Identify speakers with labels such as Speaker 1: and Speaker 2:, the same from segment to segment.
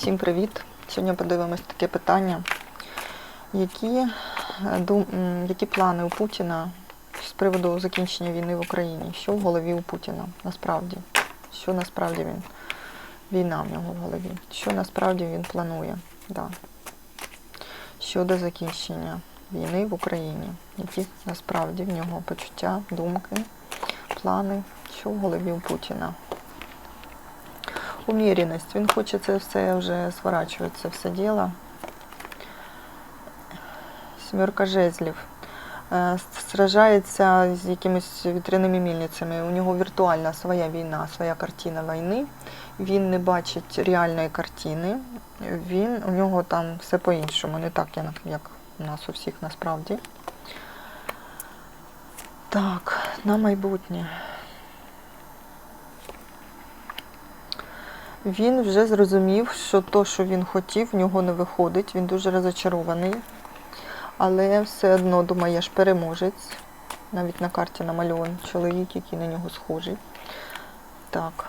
Speaker 1: Всім привіт! Сьогодні подивимось таке питання. Які, е, які плани у Путіна з приводу закінчення війни в Україні? Що в голові у Путіна насправді? Що насправді він? Війна в нього в голові. Що насправді він планує? Да. Щодо закінчення війни в Україні. Які насправді в нього почуття, думки, плани, що в голові у Путіна? Уміряність. Він хоче це все вже сворачувати, це все діло. Сімерка жезлів. Е, Сражається з якимись вітряними мільницями. У нього віртуальна своя війна, своя картина війни. Він не бачить реальної картини. Він, у нього там все по-іншому, не так, як у нас у всіх насправді. Так, на майбутнє. Він вже зрозумів, що то, що він хотів, в нього не виходить. Він дуже розочарований. Але все одно думає, я ж переможець. Навіть на карті намальований чоловік, який на нього схожий. Так.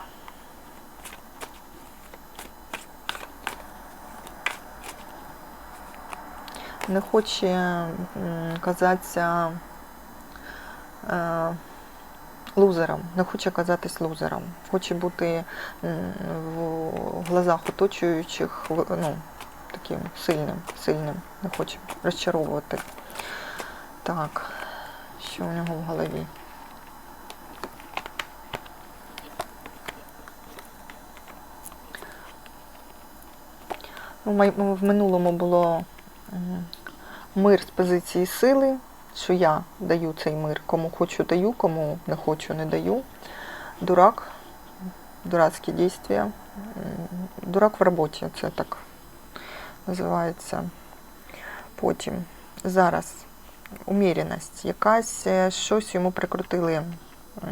Speaker 1: Не хоче казатися е, лузером, не хоче казатись лузером. Хоче бути в глазах оточуючих ну, таким сильним, сильним. Не хоче розчаровувати. Так, що у нього в голові? Ну, В минулому було мир з позиції сили, що я даю цей мир. Кому хочу даю, кому не хочу не даю. Дурак, дурацькі дійства. Дурак в роботі, це так називається. Потім зараз уміреність, якась е, щось йому прикрутили.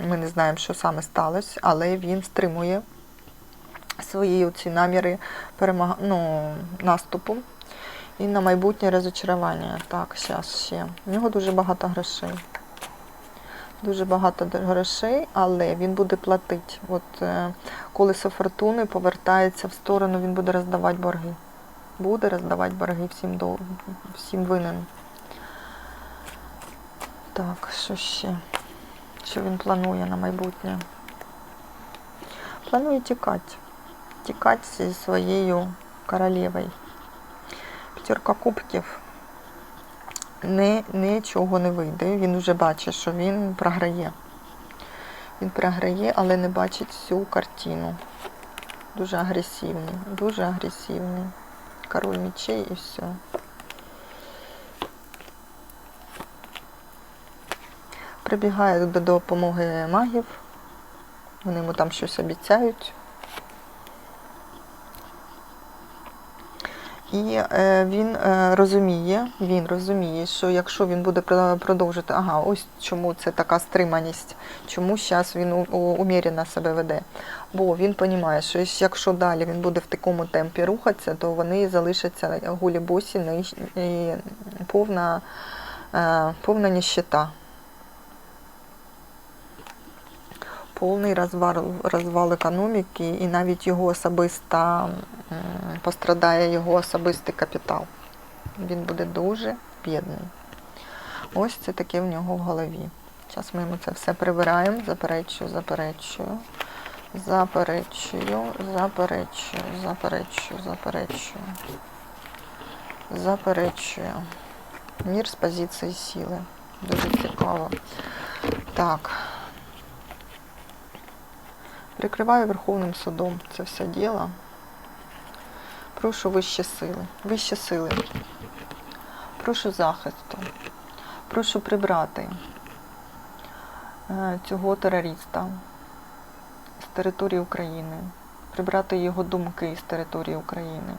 Speaker 1: Ми не знаємо, що саме сталося, але він стримує свої ці наміри перемаг... ну, наступу і на майбутнє розочарування. Так, зараз ще. У нього дуже багато грошей. Дуже багато грошей, але він буде платити. От е, колесо фортуни повертається в сторону, він буде роздавати борги. Буде роздавати борги всім до всім винен. Так, що ще? Що він планує на майбутнє? Планує тікати. Тікати зі своєю королевою. П'ятерка кубків. Не, нічого не вийде. Він вже бачить, що він програє. Він програє, але не бачить всю картину. Дуже агресивний, дуже агресивний. Король мечей і все. Прибігає до допомоги магів. Вони йому там щось обіцяють. І е, він е, розуміє, він розуміє, що якщо він буде продовжити, ага, ось чому це така стриманість, чому зараз він умірено себе веде. Бо він розуміє, що якщо далі він буде в такому темпі рухатися, то вони залишаться гулі босі і повна, е, повна ніщета. Повний розвал, розвал економіки і навіть його особиста пострадає його особистий капітал. Він буде дуже бідний. Ось це таке в нього в голові. Зараз ми йому це все прибираємо, заперечую, заперечую, заперечую, заперечую, заперечую, заперечую, заперечую. Мір з позиції сили. Дуже цікаво. Так. Прикриваю Верховним судом це все діло. Прошу вищі сили. Вищі сили. Прошу захисту. Прошу прибрати е, цього терориста з території України, прибрати його думки з території України.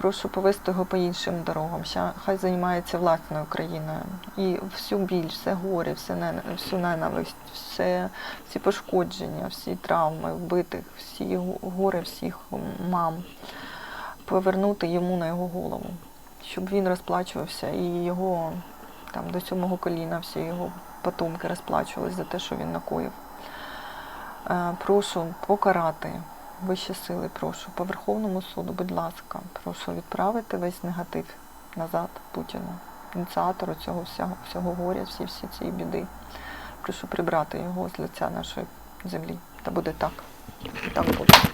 Speaker 1: Прошу повести його по іншим дорогам. Хай займається власною країною. І всю біль, все горе, всю ненависть, все, всі пошкодження, всі травми вбитих, всі го- горе всіх мам повернути йому на його голову, щоб він розплачувався і його там до сьомого коліна всі його потомки розплачувались за те, що він накоїв. Е, Прошу покарати Вищі сили, прошу, по Верховному суду, будь ласка, прошу відправити весь негатив назад Путіну, ініціатору цього всього, всього горя, всі всі ці біди. Прошу прибрати його з лиця нашої землі. Та буде так. Так буде.